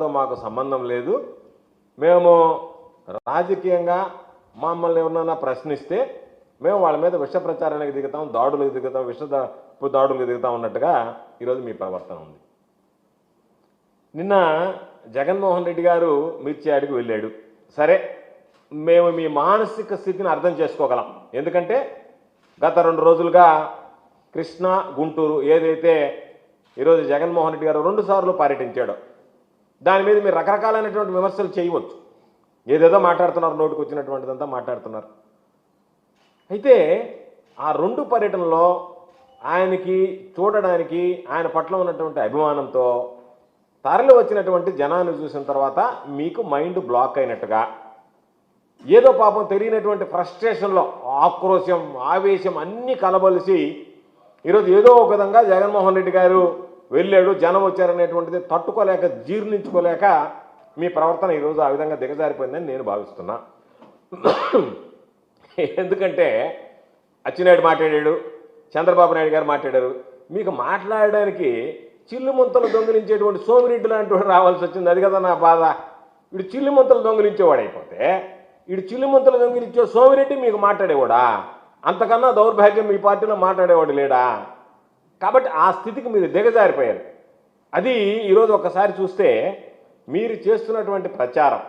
తో మాకు సంబంధం లేదు. మేము రాజకీయంగా మమ్మల్ని ఎవరన్నా ప్రశ్నిస్తే మేము వాళ్ళ మీద విష ప్రచారానికి దిగుతాం దాడులకు దిగుతాం విష దాడులు దాడులకు దిగుతాం ఉన్నట్టుగా ఈరోజు మీ ప్రవర్తన ఉంది. నిన్న జగన్మోహన్ రెడ్డి గారు మిర్చియాడికి వెళ్ళాడు. సరే మేము మీ మానసిక స్థితిని అర్థం చేసుకోగలం. ఎందుకంటే గత రెండు రోజులుగా కృష్ణా గుంటూరు ఏదైతే ఈరోజు జగన్మోహన్ రెడ్డి గారు రెండు సార్లు పర్యటించాడో దాని మీద మీరు రకరకాలైనటువంటి విమర్శలు చేయవచ్చు. ఏదేదో మాట్లాడుతున్నారు నోటుకు వచ్చినటువంటిదంతా మాట్లాడుతున్నారు. అయితే ఆ రెండు పర్యటనలో ఆయనకి చూడడానికి ఆయన పట్ల ఉన్నటువంటి అభిమానంతో తరలి వచ్చినటువంటి జనాన్ని చూసిన తర్వాత మీకు మైండ్ బ్లాక్ అయినట్టుగా ఏదో పాపం తెలియనటువంటి ఫ్రస్ట్రేషన్లో ఆక్రోశం ఆవేశం అన్నీ కలబలిసి ఈరోజు ఏదో ఒక విధంగా జగన్మోహన్ రెడ్డి గారు వెళ్ళాడు జనం వచ్చారనేటువంటిది తట్టుకోలేక జీర్ణించుకోలేక మీ ప్రవర్తన ఈరోజు ఆ విధంగా దిగజారిపోయిందని నేను భావిస్తున్నా. ఎందుకంటే అచ్చినాయుడు మాట్లాడాడు చంద్రబాబు నాయుడు గారు మాట్లాడారు. మీకు మాట్లాడడానికి చిల్లు ముంతలు దొంగిలించేటువంటి సోమిరెడ్డి లాంటి వాడు రావాల్సి వచ్చింది అది కదా నా బాధ. వీడు చిల్లు ముంతలు దొంగిలించేవాడు అయిపోతే వీడు చిల్లు ముంతలు దొంగిలించే సోమిరెడ్డి మీకు మాట్లాడేవాడా? అంతకన్నా దౌర్భాగ్యం మీ పార్టీలో మాట్లాడేవాడు లేడా? కాబట్టి ఆ స్థితికి మీరు దిగజారిపోయారు. అది ఈరోజు ఒకసారి చూస్తే మీరు చేస్తున్నటువంటి ప్రచారం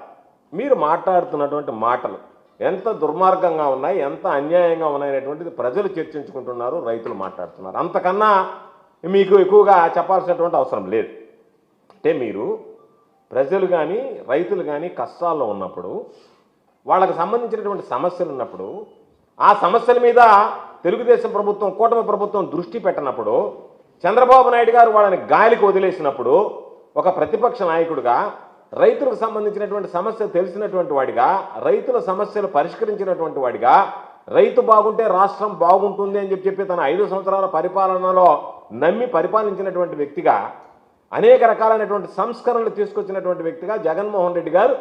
మీరు మాట్లాడుతున్నటువంటి మాటలు ఎంత దుర్మార్గంగా ఉన్నాయి ఎంత అన్యాయంగా ఉన్నాయనేటువంటిది ప్రజలు చర్చించుకుంటున్నారు రైతులు మాట్లాడుతున్నారు. అంతకన్నా మీకు ఎక్కువగా చెప్పాల్సినటువంటి అవసరం లేదు. అంటే మీరు ప్రజలు కానీ రైతులు కానీ కష్టాల్లో ఉన్నప్పుడు వాళ్ళకి సంబంధించినటువంటి సమస్యలు ఉన్నప్పుడు ఆ సమస్యల మీద తెలుగుదేశం ప్రభుత్వం కూటమి ప్రభుత్వం దృష్టి పెట్టనప్పుడు చంద్రబాబు నాయుడు గారు వాళ్ళని గాలికి వదిలేసినప్పుడు ఒక ప్రతిపక్ష నాయకుడిగా రైతులకు సంబంధించినటువంటి సమస్య తెలిసినటువంటి వాడిగా రైతుల సమస్యలు పరిష్కరించినటువంటి వాడిగా రైతు బాగుంటే రాష్ట్రం బాగుంటుంది అని చెప్పి చెప్పి తన ఐదు సంవత్సరాల పరిపాలనలో నమ్మి పరిపాలించినటువంటి వ్యక్తిగా అనేక రకాలైనటువంటి సంస్కరణలు తీసుకొచ్చినటువంటి వ్యక్తిగా జగన్మోహన్ రెడ్డి గారు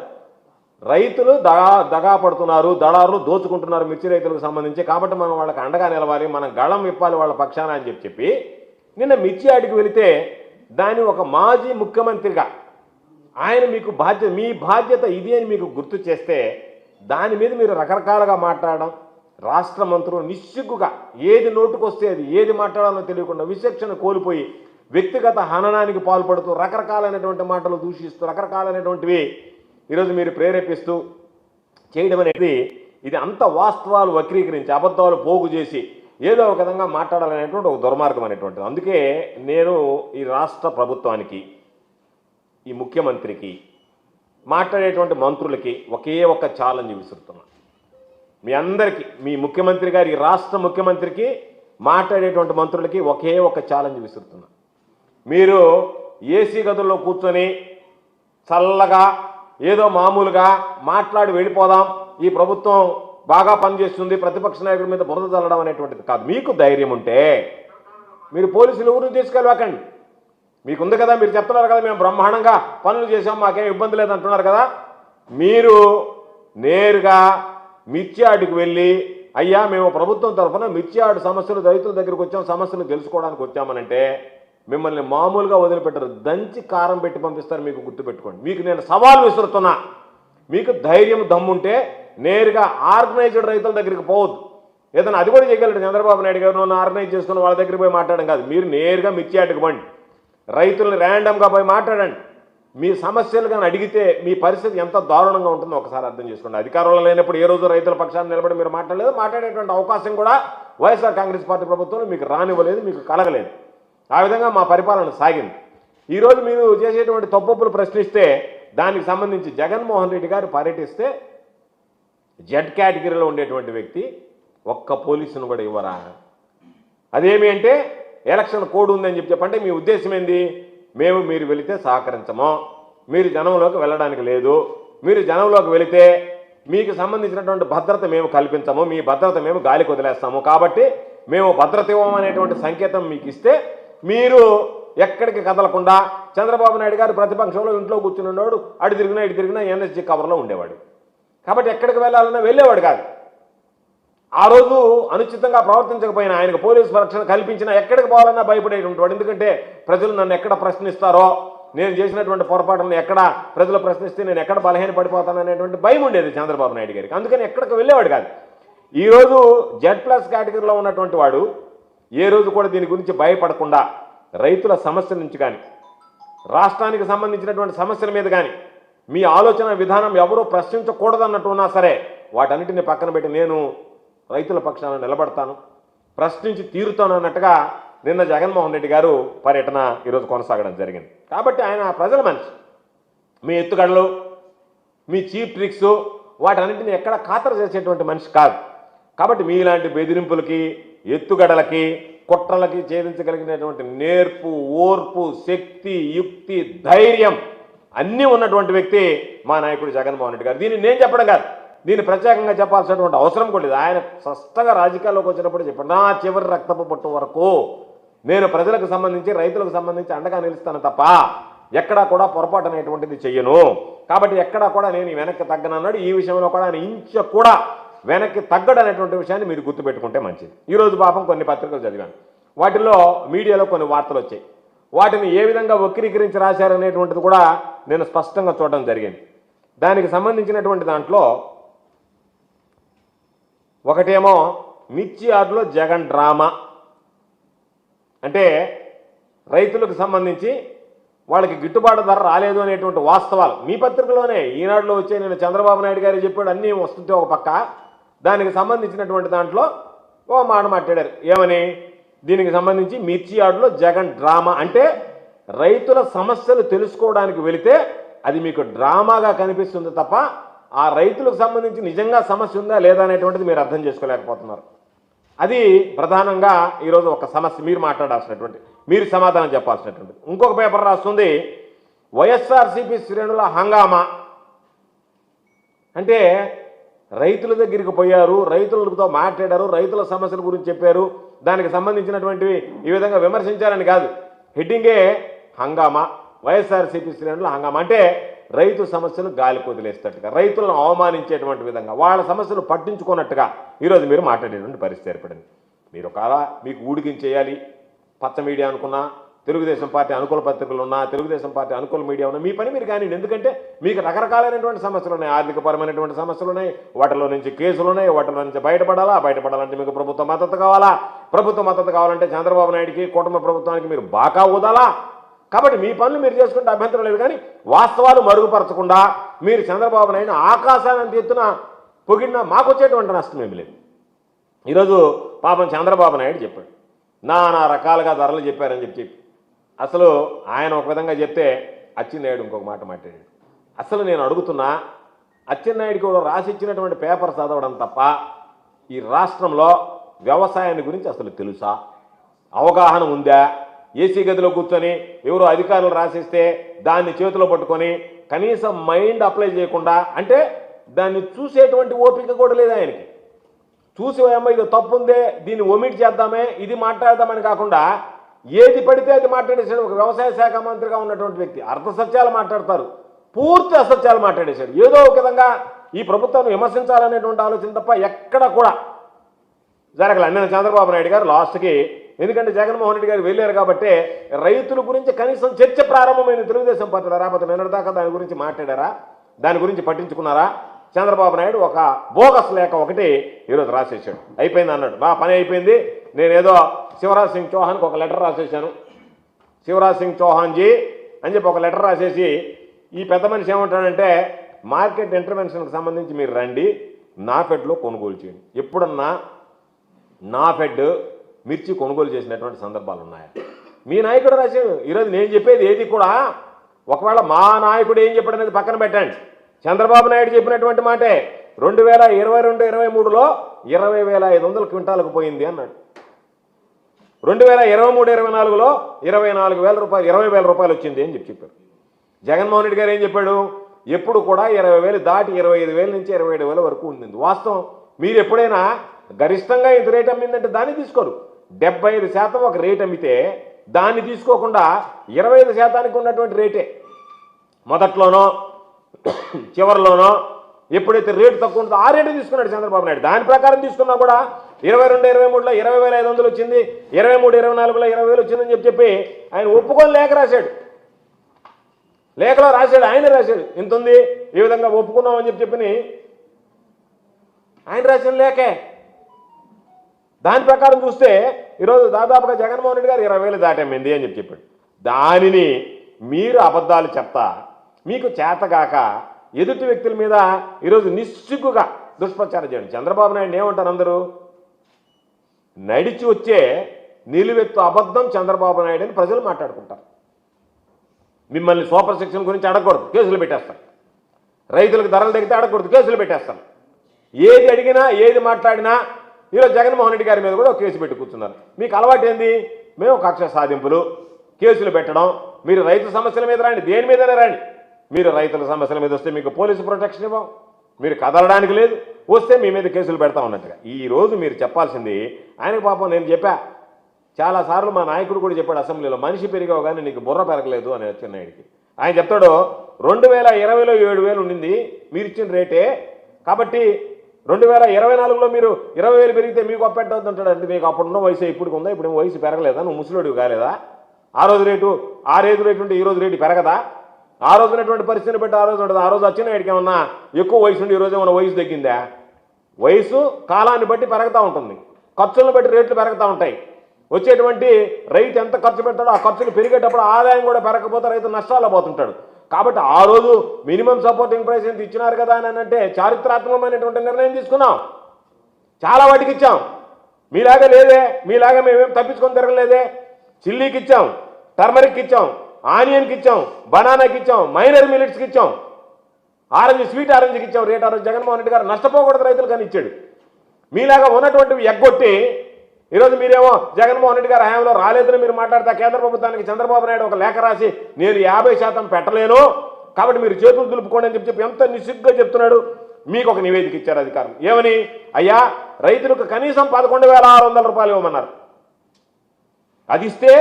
రైతులు దగా దగా పడుతున్నారు దళారులు దోచుకుంటున్నారు మిర్చి రైతులకు సంబంధించి. కాబట్టి మనం వాళ్ళకి అండగా నిలవాలి మనం గళం విప్పాలి వాళ్ళ పక్షాన అని చెప్పి చెప్పి నిన్న మిర్చి ఆడికి వెళితే దాని ఒక మాజీ ముఖ్యమంత్రిగా ఆయన మీకు బాధ్యత మీ బాధ్యత ఇది అని మీకు గుర్తు చేస్తే దాని మీద మీరు రకరకాలుగా మాట్లాడడం రాష్ట్ర మంత్రులు నిస్సిగ్గుగా ఏది నోటుకొస్తే అది ఏది మాట్లాడాలో తెలియకుండా విచక్షణ కోల్పోయి వ్యక్తిగత హననానికి పాల్పడుతూ రకరకాలైనటువంటి మాటలు దూషిస్తూ రకరకాలైనటువంటివి ఈరోజు మీరు ప్రేరేపిస్తూ చేయడం అనేది ఇది అంత వాస్తవాలు వక్రీకరించి అబద్ధాలు పోగు చేసి ఏదో ఒక విధంగా మాట్లాడాలనేటువంటి ఒక దుర్మార్గం అనేటువంటిది. అందుకే నేను ఈ రాష్ట్ర ప్రభుత్వానికి ఈ ముఖ్యమంత్రికి మాట్లాడేటువంటి మంత్రులకి ఒకే ఒక ఛాలెంజ్ విసురుతున్నా. మీ అందరికీ మీ ముఖ్యమంత్రి గారి రాష్ట్ర ముఖ్యమంత్రికి మాట్లాడేటువంటి మంత్రులకి ఒకే ఒక ఛాలెంజ్ విసురుతున్నా. మీరు ఏసీ గదుల్లో కూర్చొని చల్లగా ఏదో మామూలుగా మాట్లాడి వెళ్ళిపోదాం. ఈ ప్రభుత్వం బాగా పనిచేస్తుంది. ప్రతిపక్ష నాయకుడి మీద బురద చల్లడం అనేటువంటిది కాదు. మీకు ధైర్యం ఉంటే మీరు పోలీసులు ఊరు తీసుకెళ్ళకండి. మీకుంది కదా మీరు చెప్తున్నారు కదా మేము బ్రహ్మాండంగా పనులు చేసాం మాకేం ఇబ్బంది లేదంటున్నారు కదా. మీరు నేరుగా మిర్చియాడికి వెళ్ళి అయ్యా మేము ప్రభుత్వం తరఫున మిర్చియాడు సమస్యలు రైతుల దగ్గరికి వచ్చాం సమస్యలు తెలుసుకోవడానికి వచ్చామనంటే మిమ్మల్ని మామూలుగా వదిలిపెట్టరు. దంచి కారం పెట్టి పంపిస్తారు మీకు గుర్తుపెట్టుకోండి. మీకు నేను సవాల్ విసురుతున్నా. మీకు ధైర్యం దమ్ముంటే నేరుగా ఆర్గనైజ్డ్ రైతుల దగ్గరికి పోవద్దు. ఏదైనా అది కూడా చేయగలడు చంద్రబాబు నాయుడు గారు నన్ను ఆర్గనైజ్ చేసుకుని వాళ్ళ దగ్గరికి పోయి మాట్లాడడం కాదు. మీరు నేరుగా మిర్చియాటకు పండి. రైతులను ర్యాండమ్గా పోయి మాట్లాడండి. మీ సమస్యలు కానీ అడిగితే మీ పరిస్థితి ఎంత దారుణంగా ఉంటుందో ఒకసారి అర్థం చేసుకోండి. అధికారంలో లేనప్పుడు ఏ రోజు రైతుల పక్షాన్ని నిలబడి మీరు మాట్లాడలేదు. మాట్లాడేటువంటి అవకాశం కూడా వైఎస్ఆర్ కాంగ్రెస్ పార్టీ ప్రభుత్వంలో మీకు రానివ్వలేదు మీకు కలగలేదు. ఆ విధంగా మా పరిపాలన సాగింది. ఈరోజు మీరు చేసేటువంటి తప్పొప్పులు ప్రశ్నిస్తే దానికి సంబంధించి జగన్మోహన్ రెడ్డి గారు పర్యటిస్తే జెడ్ కేటగిరీలో ఉండేటువంటి వ్యక్తి ఒక్క పోలీసును కూడా ఇవ్వరా? అదేమి అంటే ఎలక్షన్ కోడ్ ఉందని చెప్పి చెప్పంటే మీ ఉద్దేశం ఏంది? మేము మీరు వెళితే సహకరించము. మీరు జనంలోకి వెళ్ళడానికి లేదు. మీరు జనంలోకి వెళితే మీకు సంబంధించినటువంటి భద్రత మేము కల్పించము. మీ భద్రత మేము గాలికి వదిలేస్తాము. కాబట్టి మేము భద్రత ఇవ్వమనేటువంటి సంకేతం మీకు ఇస్తే మీరు ఎక్కడికి కదలకుండా చంద్రబాబు నాయుడు గారు ప్రతిపక్షంలో ఇంట్లో కూర్చుని ఉన్నాడు అటు తిరిగినా ఇటు తిరిగినా ఎన్ఎస్జీ కవర్లో ఉండేవాడు. కాబట్టి ఎక్కడికి వెళ్ళాలన్నా వెళ్ళేవాడు కాదు. ఆ రోజు అనుచితంగా ప్రవర్తించకపోయినా ఆయనకు పోలీసు రక్షణ కల్పించినా ఎక్కడికి పోవాలన్నా భయపడేటువంటి వాడు. ఎందుకంటే ప్రజలు నన్ను ఎక్కడ ప్రశ్నిస్తారో నేను చేసినటువంటి పొరపాటును ఎక్కడ ప్రజలు ప్రశ్నిస్తే నేను ఎక్కడ బలహీన పడిపోతాననేటువంటి భయం ఉండేది చంద్రబాబు నాయుడు గారికి. అందుకని ఎక్కడికి వెళ్ళేవాడు కాదు. ఈరోజు జెడ్ ప్లస్ కేటగిరీలో ఉన్నటువంటి వాడు ఏ రోజు కూడా దీని గురించి భయపడకుండా రైతుల సమస్యల నుంచి కానీ రాష్ట్రానికి సంబంధించినటువంటి సమస్యల మీద కానీ మీ ఆలోచన విధానం ఎవరూ ప్రశ్నించకూడదన్నట్టు ఉన్నా సరే వాటన్నిటిని పక్కన పెట్టి నేను రైతుల పక్షాన నిలబడతాను ప్రశ్నించి తీరుతాను అన్నట్టుగా నిన్న జగన్మోహన్ రెడ్డి గారు పర్యటన ఈరోజు కొనసాగడం జరిగింది. కాబట్టి ఆయన ప్రజల మనిషి. మీ ఎత్తుగడలు మీ చీప్ ట్రిక్స్ వాటన్నింటిని ఎక్కడ ఖాతరు చేసేటువంటి మనిషి కాదు. కాబట్టి మీలాంటి బెదిరింపులకి ఎత్తుగడలకి కుట్రలకి ఛేదించగలిగినటువంటి నేర్పు ఓర్పు శక్తి యుక్తి ధైర్యం అన్నీ ఉన్నటువంటి వ్యక్తి మా నాయకుడు జగన్మోహన్ రెడ్డి గారు. దీన్ని నేను చెప్పడం కాదు. దీన్ని ప్రత్యేకంగా చెప్పాల్సినటువంటి అవసరం కూడా లేదు. ఆయన స్పష్టంగా రాజకీయాల్లోకి వచ్చినప్పుడు చెప్పాడు నా చివరి రక్తపు పట్టు వరకు నేను ప్రజలకు సంబంధించి రైతులకు సంబంధించి అండగా నిలుస్తాను తప్ప ఎక్కడా కూడా పొరపాటు అనేటువంటిది చెయ్యను. కాబట్టి ఎక్కడా కూడా నేను వెనక్కి తగ్గనన్నాడు. ఈ విషయంలో కూడా ఆయన ఇంచ కూడా వెనక్కి తగ్గడు అనేటువంటి విషయాన్ని మీరు గుర్తుపెట్టుకుంటే మంచిది. ఈరోజు పాపం కొన్ని పత్రికలు చదివాను. వాటిలో మీడియాలో కొన్ని వార్తలు వచ్చాయి. వాటిని ఏ విధంగా వక్రీకరించి రాశారనేటువంటిది కూడా నేను స్పష్టంగా చూడడం జరిగింది. దానికి సంబంధించినటువంటి దాంట్లో ఒకటేమో మిర్చి ఆటలో జగన్ డ్రామా. అంటే రైతులకు సంబంధించి వాళ్ళకి గిట్టుబాటు ధర రాలేదు అనేటువంటి వాస్తవాలు. మీ పత్రికలోనే ఈనాడులో వచ్చే నేను చంద్రబాబు నాయుడు గారు చెప్పాడు అన్నీ వస్తుంటే ఒక పక్క. దానికి సంబంధించినటువంటి దాంట్లో ఓ మాట మాట్లాడారు. ఏమని? దీనికి సంబంధించి మిర్చి యార్డులో జగన్ డ్రామా అంటే రైతుల సమస్యలు తెలుసుకోవడానికి వెళితే అది మీకు డ్రామాగా కనిపిస్తుంది తప్ప ఆ రైతులకు సంబంధించి నిజంగా సమస్య ఉందా లేదా అనేటువంటిది మీరు అర్థం చేసుకోలేకపోతున్నారు. అది ప్రధానంగా ఈరోజు ఒక సమస్య మీరు మాట్లాడాల్సినటువంటి మీరు సమాధానం చెప్పాల్సినటువంటి ఇంకొక పేపర్ రాస్తుంది వైఎస్ఆర్సీపీ శ్రేణుల హంగామా. అంటే రైతుల దగ్గరికి పోయారు రైతులతో మాట్లాడారు రైతుల సమస్యల గురించి చెప్పారు. దానికి సంబంధించినటువంటివి ఈ విధంగా విమర్శించారని కాదు. హెడ్డింగే హంగామా. వైఎస్ఆర్సీపీ శ్రేణులు హంగామా అంటే రైతు సమస్యలు గాలి కొదిలేస్తట్టుగా రైతులను అవమానించేటువంటి విధంగా వాళ్ళ సమస్యలు పట్టించుకున్నట్టుగా ఈరోజు మీరు మాట్లాడేటువంటి పరిస్థితి ఏర్పడింది. మీరు ఒకవేళ మీకు ఊడికించేయాలి పచ్చ మీడియా అనుకున్నా తెలుగుదేశం పార్టీ అనుకూల పత్రికలు ఉన్నా తెలుగుదేశం పార్టీ అనుకూల మీడియా ఉన్నా మీ పని మీరు కానీ ఎందుకంటే మీకు రకరకాలైనటువంటి సమస్యలు ఉన్నాయి. ఆర్థికపరమైనటువంటి సమస్యలు ఉన్నాయి. వాటిలో నుంచి కేసులు ఉన్నాయి. వాటిలో నుంచి బయటపడాలా? బయటపడాలంటే మీకు ప్రభుత్వ మద్దతు కావాలా? ప్రభుత్వ మద్దతు కావాలంటే చంద్రబాబు నాయుడికి కుటుంబ ప్రభుత్వానికి మీరు బాగా ఊదాలా? కాబట్టి మీ పనులు మీరు చేసుకుంటే అభ్యంతరం లేదు. కానీ వాస్తవాలు మరుగుపరచకుండా మీరు చంద్రబాబు నాయుడు ఆకాశాన్ని ఎత్తున పొగిడినా మాకు వచ్చేటువంటి నష్టం ఏమి లేదు. ఈరోజు పాపం చంద్రబాబు నాయుడు చెప్పాడు. నానా రకాలుగా ధరలు చెప్పారని చెప్పి చెప్పి. అసలు ఆయన ఒక విధంగా చెప్తే అచ్చెన్నాయుడు ఇంకొక మాట మాట్లాడాడు. అసలు నేను అడుగుతున్నా అచ్చెన్నాయుడు కూడా రాసి ఇచ్చినటువంటి పేపర్ చదవడం తప్ప ఈ రాష్ట్రంలో వ్యవసాయాన్ని గురించి అసలు తెలుసా? అవగాహన ఉందా? ఏసీ గదిలో కూర్చొని ఎవరో అధికారులు రాసిస్తే దాన్ని చేతిలో పట్టుకొని కనీసం మైండ్ అప్లై చేయకుండా అంటే దాన్ని చూసేటువంటి ఓపిక కూడా లేదు ఆయనకి. చూసి ఏమో ఇది తప్పు ఉందే దీన్ని ఒమిట్ చేద్దామే ఇది మాట్లాడదామని కాకుండా ఏది పడితే అది మాట్లాడేశాడు. ఒక వ్యవసాయ శాఖ మంత్రిగా ఉన్నటువంటి వ్యక్తి. అర్ధ సత్యాలు మాట్లాడతారు. పూర్తి అసత్యాలు మాట్లాడేశాడు. ఏదో ఒక విధంగా ఈ ప్రభుత్వాన్ని విమర్శించాలనేటువంటి ఆలోచన తప్ప ఎక్కడ కూడా జరగలే చంద్రబాబు నాయుడు గారు లాస్ట్కి. ఎందుకంటే జగన్మోహన్ రెడ్డి గారు వెళ్ళారు కాబట్టి రైతుల గురించి కనీసం చర్చ ప్రారంభమైన తెలుగుదేశం పార్టీ రాకపోతే నిన్నటిదాకా దాని గురించి మాట్లాడారా? దాని గురించి పట్టించుకున్నారా? చంద్రబాబు నాయుడు ఒక బోగస్ లేఖ ఒకటి ఈరోజు రాసేసాడు అయిపోయింది అన్నాడు. మా పని అయిపోయింది. నేనేదో శివరాజ్ సింగ్ చౌహాన్కి ఒక లెటర్ రాసేసాను శివరాజ్ సింగ్ చౌహాన్జీ అని చెప్పి ఒక లెటర్ రాసేసి ఈ పెద్ద మనిషి ఏమంటాడంటే మార్కెట్ ఇంటర్వెన్షన్కి సంబంధించి మీరు రండి నా ఫెడ్లో కొనుగోలు చేయండి. ఎప్పుడన్నా నాఫెడ్ మిర్చి కొనుగోలు చేసినటువంటి సందర్భాలు ఉన్నాయి? మీ నాయకుడు రాశాడు ఈరోజు నేను చెప్పేది ఏది కూడా ఒకవేళ మా నాయకుడు ఏం చెప్పాడు అనేది పక్కన పెట్టండి. చంద్రబాబు నాయుడు చెప్పినటువంటి మాటే రెండు వేల ఇరవై రెండు ఇరవై మూడులో ఇరవై వేల ఐదు వందల క్వింటాలకు పోయింది అన్నాడు. రెండు వేల ఇరవై మూడు ఇరవై నాలుగులో ఇరవై నాలుగు వేల రూపాయలు ఇరవై వేల రూపాయలు వచ్చింది అని చెప్పి చెప్పారు. జగన్మోహన్ రెడ్డి గారు ఏం చెప్పాడు? ఎప్పుడు కూడా ఇరవై వేలు దాటి ఇరవై ఐదు వేల నుంచి ఇరవై ఏడు వేల వరకు ఉంది వాస్తవం. మీరు ఎప్పుడైనా గరిష్టంగా ఇంత రేట్ అమ్మిందంటే దాన్ని తీసుకోరు. డెబ్బై ఐదు శాతం ఒక రేట్ అమ్మితే దాన్ని తీసుకోకుండా ఇరవై ఐదు శాతానికి ఉన్నటువంటి రేటే. మొదట్లోనో చివరిలోనో ఎప్పుడైతే రేటు తక్కువ ఉంటుందో ఆ రేటు తీసుకున్నాడు చంద్రబాబు నాయుడు. దాని ప్రకారం తీసుకున్నా కూడా ఇరవై రెండు ఇరవై మూడులో ఇరవై వేల ఐదు వందలు వచ్చింది ఇరవై మూడు ఇరవై నాలుగులో ఇరవై వేలు వచ్చిందని చెప్పి చెప్పి ఆయన ఒప్పుకొని లేఖ రాశాడు. లేఖలో రాశాడు ఆయన రాశాడు. ఇంత ఉంది ఈ విధంగా ఒప్పుకున్నాం అని చెప్పి చెప్పని ఆయన రాసిన లేఖే. దాని ప్రకారం చూస్తే ఈరోజు దాదాపుగా జగన్మోహన్ రెడ్డి గారు ఇరవై వేలు దాటమ్మింది అని చెప్పి చెప్పాడు. దానిని మీరు అబద్ధాలు చెప్తా మీకు చేతగాక ఎదుటి వ్యక్తుల మీద ఈరోజు నిస్సిగ్గుగా దుష్ప్రచారం చేయండి. చంద్రబాబు నాయుడు ఏమంటారు అందరూ? నడిచి వచ్చే నిలువెత్తు అబద్ధం చంద్రబాబు నాయుడు అని ప్రజలు మాట్లాడుకుంటారు. మిమ్మల్ని సూపర్ సెక్షన్ గురించి అడగకూడదు కేసులు పెట్టేస్తారు. రైతులకు ధరలు తగ్గితే అడగకూడదు కేసులు పెట్టేస్తారు. ఏది అడిగినా ఏది మాట్లాడినా ఈరోజు జగన్మోహన్ రెడ్డి గారి మీద కూడా ఒక కేసు పెట్టి కూర్చున్నారు. మీకు అలవాటు ఏంది? మేము కక్ష సాధింపులు కేసులు పెట్టడం. మీరు రైతు సమస్యల మీద రాండి దేని మీదనే రాండి. మీరు రైతుల సమస్యల మీద వస్తే మీకు పోలీసు ప్రొటెక్షన్ ఇవ్వం. మీరు కదలడానికి లేదు. వస్తే మీ మీద కేసులు పెడతా ఉన్నట్టుగా. ఈ రోజు మీరు చెప్పాల్సింది ఆయనకు పాపం నేను చెప్పా. చాలాసార్లు మా నాయకుడు కూడా చెప్పాడు అసెంబ్లీలో మనిషి పెరిగావు కానీ నీకు బుర్ర పెరగలేదు అని చెన్నైడికి ఆయన చెప్తాడు రెండు వేల ఇరవైలో ఏడు వేలు ఉండింది మీరు ఇచ్చిన రేటే. కాబట్టి రెండు వేల ఇరవై నాలుగులో మీరు ఇరవై వేలు పెరిగితే మీకు అప్పెట్టవద్దు అంటాడు. మీకు అప్పుడున్న వయసు ఇప్పుడు ఉందా? ఇప్పుడు వయసు పెరగలేదా? నువ్వు ముసలోడివి కాలేదా? ఆ రోజు రేటు ఆ రేటు రేటు ఉంటే ఈ రోజు రేటు పెరగదా? ఆ రోజునటువంటి పరిస్థితిని బట్టి ఆ రోజు ఉంటుంది. ఆ రోజు వచ్చిన వాడికి ఏమన్నా ఎక్కువ వయసు ఉండి ఈరోజు రోజు ఏమన్నా వయసు తగ్గిందా? వయసు కాలాన్ని బట్టి పెరుగుతూ ఉంటుంది. ఖర్చులను బట్టి రేట్లు పెరుగుతూ ఉంటాయి. వచ్చేటువంటి రైతు ఎంత ఖర్చు పెడతాడో ఆ ఖర్చులు పెరిగేటప్పుడు ఆదాయం కూడా పెరగకపోతే రైతు నష్టాల్లో పోతుంటాడు. కాబట్టి ఆ రోజు మినిమం సపోర్టింగ్ ప్రైస్ ఎంత ఇచ్చినారు కదా అని అంటే చారిత్రాత్మకమైనటువంటి నిర్ణయం తీసుకున్నాం. చాలా వాటికి ఇచ్చాం. మీలాగా లేదే మీలాగా మేమేం తప్పించుకొని తిరగలేదే. చిల్లీకి ఇచ్చాం. టర్మరిక్ ఇచ్చాం. ఆనియన్కి ఇచ్చాం బనానాకి ఇచ్చాం మైనర్ మిలిట్స్కి ఇచ్చాం. ఆరెంజ్ స్వీట్ ఆరెంజ్కి ఇచ్చాం రేట్ ఆరెంజ్ జగన్మోహన్ రెడ్డి గారు. నష్టపోకూడదు రైతులు కానీ ఇచ్చాడు. మీలాగా ఉన్నటువంటివి ఎగ్గొట్టి ఈరోజు మీరేమో జగన్మోహన్ రెడ్డి గారు హయాంలో రాలేదని మీరు మాట్లాడితే కేంద్ర ప్రభుత్వానికి చంద్రబాబు నాయుడు ఒక లేఖ రాసి నేను యాభై శాతం పెట్టలేను కాబట్టి మీరు చేతులు దులుపుకోండి అని చెప్పి చెప్పి ఎంత నిసిగ్గా చెప్తున్నాడు. మీకు ఒక నివేదిక ఇచ్చారు అధికారం ఏమని? అయ్యా రైతులకు కనీసం పదకొండు వేల ఆరు వందల రూపాయలు ఇవ్వమన్నారు. అది ఇస్తే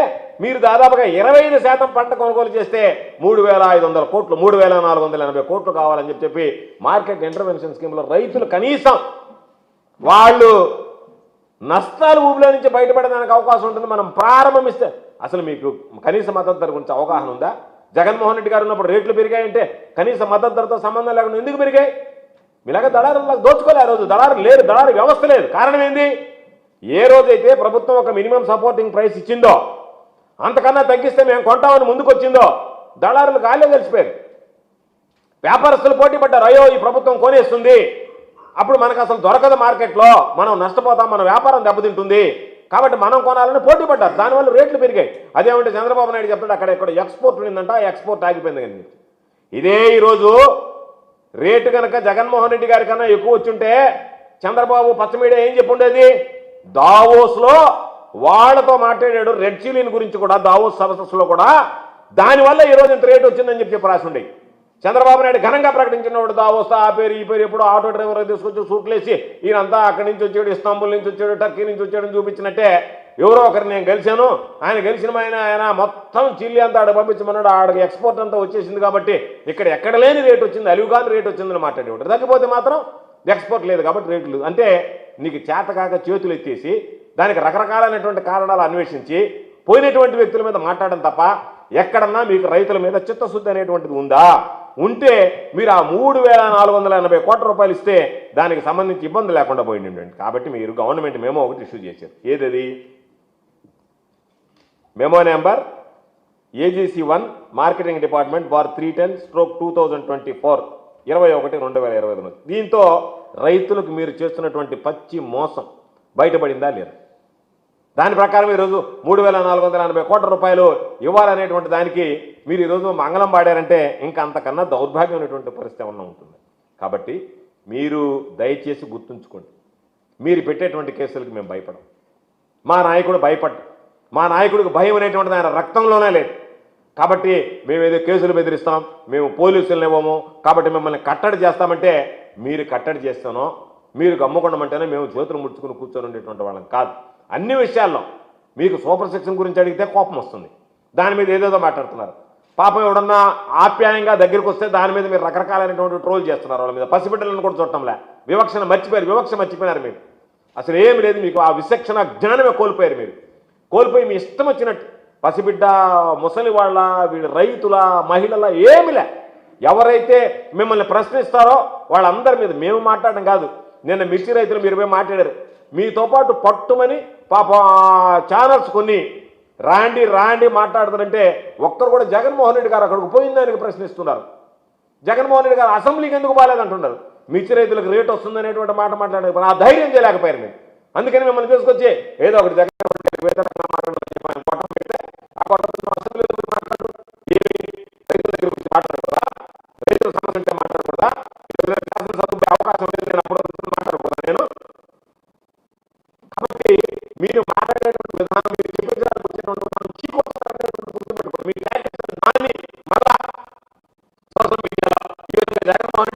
మీరు దాదాపుగా ఇరవై ఐదు శాతం పంట కొనుగోలు చేస్తే మూడు వేల ఐదు వందల కోట్లు మూడు వేల నాలుగు వందల ఎనభై కోట్లు కావాలని చెప్పి చెప్పి మార్కెట్ ఇంటర్వెన్షన్ స్కీమ్లో రైతులు కనీసం వాళ్ళు నష్టాలు ఊబిలో నుంచి బయటపడడానికి అవకాశం ఉంటుంది మనం ప్రారంభమిస్తే అసలు మీకు కనీస మద్దతు ధర గురించి అవగాహన ఉందా? జగన్మోహన్ రెడ్డి గారు ఉన్నప్పుడు రేట్లు పెరిగాయంటే కనీస మద్దతు ధరతో సంబంధం లేకుండా ఎందుకు పెరిగాయి? మీలాగా దళారులకు దోచుకోలే ఆ రోజు. దళారు లేరు దళారు వ్యవస్థ లేదు. కారణం ఏంది? ఏ రోజైతే ప్రభుత్వం ఒక మినిమం సపోర్టింగ్ ప్రైస్ ఇచ్చిందో అంతకన్నా తగ్గిస్తే మేము కొంటామని ముందుకు వచ్చిందో దళారులు గాలే కలిసిపోయారు వ్యాపారస్తులు పోటీ పడ్డారు. అయ్యో ఈ ప్రభుత్వం కొనేస్తుంది. అప్పుడు మనకు అసలు దొరకదు మార్కెట్లో. మనం నష్టపోతాం మన వ్యాపారం దెబ్బతింటుంది. కాబట్టి మనం కొనాలని పోటీ పడ్డారు. దానివల్ల రేట్లు పెరిగాయి. అదేమంటే చంద్రబాబు నాయుడు చెప్తాడు అక్కడ ఇక్కడ ఎక్స్పోర్ట్ ఉండిందంట ఎక్స్పోర్ట్ ఆగిపోయింది కానీ ఇదే ఈరోజు రేటు కనుక జగన్మోహన్ రెడ్డి గారి కన్నా ఎక్కువ వచ్చుంటే చంద్రబాబు పచ్చ మీడియా ఏం చెప్పుండేది? దావోస్లో వాళ్ళతో మాట్లాడాడు రెడ్ చీలీని గురించి కూడా దావోస్ సదస్సులో కూడా. దానివల్ల ఈరోజు ఇంత రేటు వచ్చిందని చెప్పి చెప్పి రాసి ఉండేవి చంద్రబాబు నాయుడు ఘనంగా ప్రకటించినప్పుడు దావోస్తా ఆ పేరు ఈ పేరు ఎప్పుడు ఆటో డ్రైవర్ తీసుకొచ్చి సూట్లేసి ఈయనంతా అక్కడి నుంచి వచ్చాడు ఇస్తాంబుల్ నుంచి వచ్చాడు టర్కీ నుంచి వచ్చాడని చూపించినట్టే ఎవరో ఒకరిని నేను గెలిచాను. ఆయన గెలిచిన ఆయన ఆయన మొత్తం చిల్లి అంతా ఆడ పంపించమన్నాడు. ఆడకి ఎక్స్పోర్ట్ అంతా వచ్చేసింది కాబట్టి ఇక్కడ ఎక్కడ లేని రేట్ వచ్చింది అలివిగాని రేట్ వచ్చిందని మాట్లాడేవాడు. తగ్గిపోతే మాత్రం ఎక్స్పోర్ట్ లేదు కాబట్టి రేట్లు అంటే నీకు చేతకాక చేతులు ఎత్తేసి దానికి రకరకాలైనటువంటి కారణాలు అన్వేషించి పోయినటువంటి వ్యక్తుల మీద మాట్లాడడం తప్ప ఎక్కడన్నా మీకు రైతుల మీద చిత్తశుద్ధి అనేటువంటిది ఉందా? ఉంటే మీరు ఆ మూడు వేల నాలుగు వందల ఎనభై కోట్ల రూపాయలు ఇస్తే దానికి సంబంధించి ఇబ్బంది లేకుండా పోయిండండి కాబట్టి మీరు గవర్నమెంట్ మేమో ఒకటి ఇష్యూ చేశారు. ఏదది? Memo number AGC one marketing department bar three ten stroke two thousand twenty four ఇరవై ఒకటి రెండు వేల ఇరవై దీంతో రైతులకు మీరు చేస్తున్నటువంటి పచ్చి మోసం బయటపడిందా లేదా? దాని ప్రకారం ఈరోజు మూడు వేల నాలుగు వందల ఎనభై కోట్ల రూపాయలు ఇవ్వాలనేటువంటి దానికి మీరు ఈరోజు మంగళం పాడారంటే ఇంకా అంతకన్నా దౌర్భాగ్యమైనటువంటి పరిస్థితి ఏమన్నా ఉంటుంది. కాబట్టి మీరు దయచేసి గుర్తుంచుకోండి. మీరు పెట్టేటువంటి కేసులకు మేము భయపడం. మా నాయకుడు భయపడ్డ మా నాయకుడికి భయం అనేటువంటిది ఆయన రక్తంలోనే లేదు. కాబట్టి మేము ఏదో కేసులు బెదిరిస్తాం మేము పోలీసులను ఇవ్వము కాబట్టి మిమ్మల్ని కట్టడి చేస్తామంటే మీరు కట్టడి చేస్తానో మీరు గమ్ముకుండమంటేనే మేము చేతులు ముడుచుకుని కూర్చొని ఉండేటువంటి వాళ్ళం కాదు. అన్ని విషయాల్లో మీకు సూపర్ సెక్షన్ గురించి అడిగితే కోపం వస్తుంది. దాని మీద ఏదేదో మాట్లాడుతున్నారు. పాపం ఎవడన్నా ఆప్యాయంగా దగ్గరికి వస్తే దాని మీద మీరు రకరకాలైనటువంటి ట్రోల్ చేస్తున్నారు వాళ్ళ మీద. పసిబిడ్డలను కూడా చూడటంలే. వివక్షణ మర్చిపోయారు వివక్ష మర్చిపోయినారు మీరు. అసలు ఏమి లేదు మీకు ఆ విశక్షణ జ్ఞానమే కోల్పోయారు మీరు. కోల్పోయి మీ ఇష్టం వచ్చినట్టు పసిబిడ్డ ముసలి వాళ్ళ వీళ్ళ రైతుల మహిళల ఏమిలే ఎవరైతే మిమ్మల్ని ప్రశ్నిస్తారో వాళ్ళందరి మీద మేము మాట్లాడడం కాదు. నిన్న మిర్చి రైతులు మీరు పోయి మాట్లాడారు. మీతో పాటు పట్టుమని పాప ఛానల్స్ కొన్ని రాండి రాండి మాట్లాడతారంటే ఒక్కరు కూడా జగన్మోహన్ రెడ్డి గారు అక్కడికి పోయిందని ప్రశ్నిస్తున్నారు. జగన్మోహన్ రెడ్డి గారు అసెంబ్లీకి ఎందుకు బాగాలేదంటున్నారు మిర్చి రైతులకు రేట్ వస్తుంది అనేటువంటి మాట మాట్లాడారు. ఆ ధైర్యం చేయలేకపోయారు నేను అందుకని మిమ్మల్ని తీసుకొచ్చి ఏదో ఒకటి Jagan that one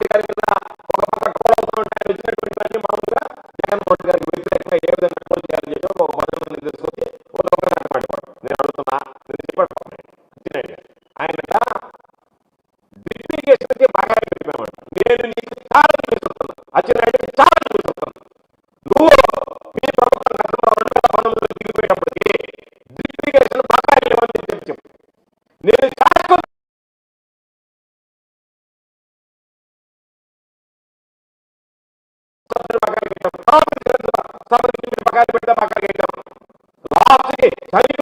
qué?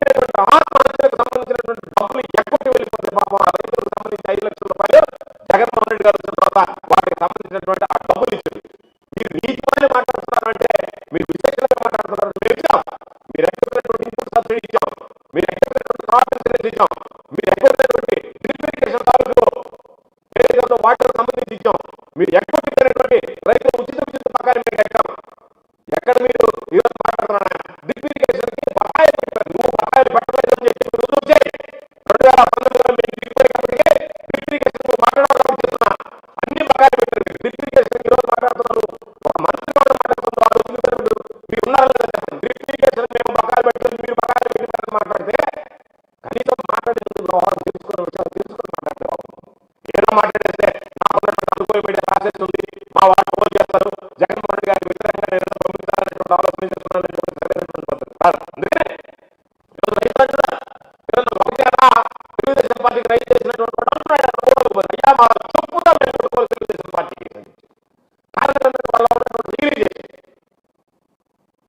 Padre de tu palabra nos dirige.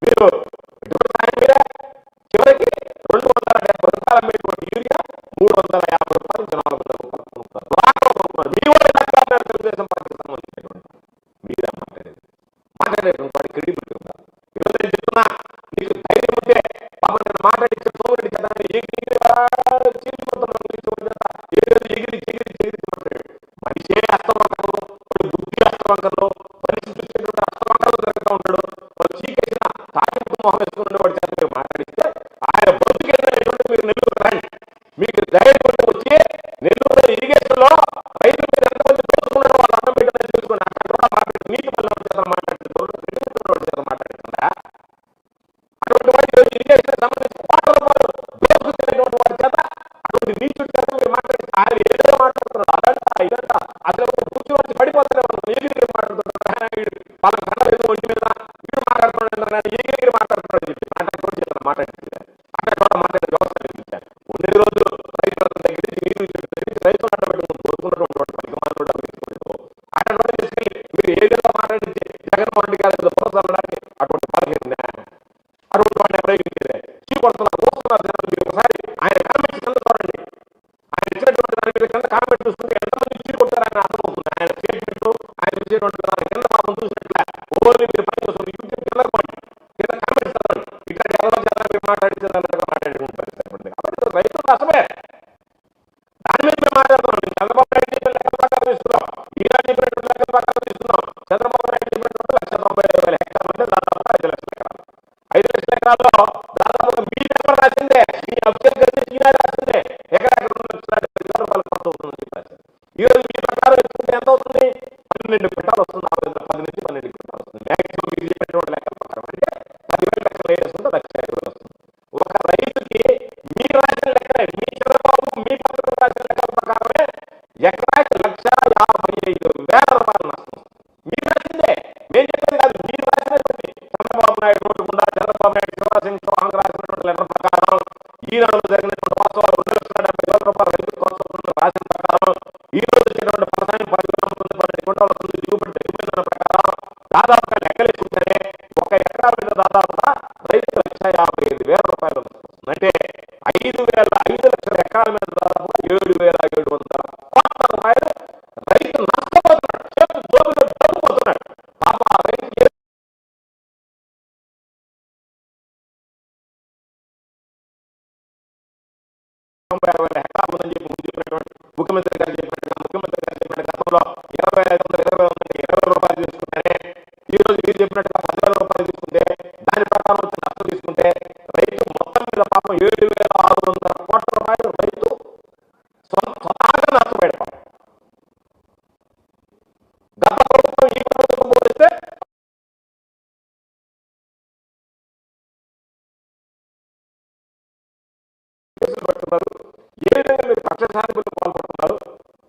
Gitu. విజయనటువంటి Chandrababu చూసిన తొంభై అరవై హెక్టార్లు ఉందని చెప్పి చెప్పినటువంటి ముఖ్యమంత్రి గారు చెప్పినట్టుగా ముఖ్యమంత్రి గారు చెప్పిన గతంలో ఇరవై ఐదు వందల ఇరవై వందల ఇరవై రూపాయలు తీసుకుంటే ఈ రోజు మీరు చెప్పినట్టుగా పదివేల రూపాయలు తీసుకుంటే దాని ప్రకారం వచ్చిన అప్పు తీసుకుంటే రైతు మొత్తం మీద పాపం ఏడు వేల ఆరు వందల కోట్ల రూపాయలు రైతు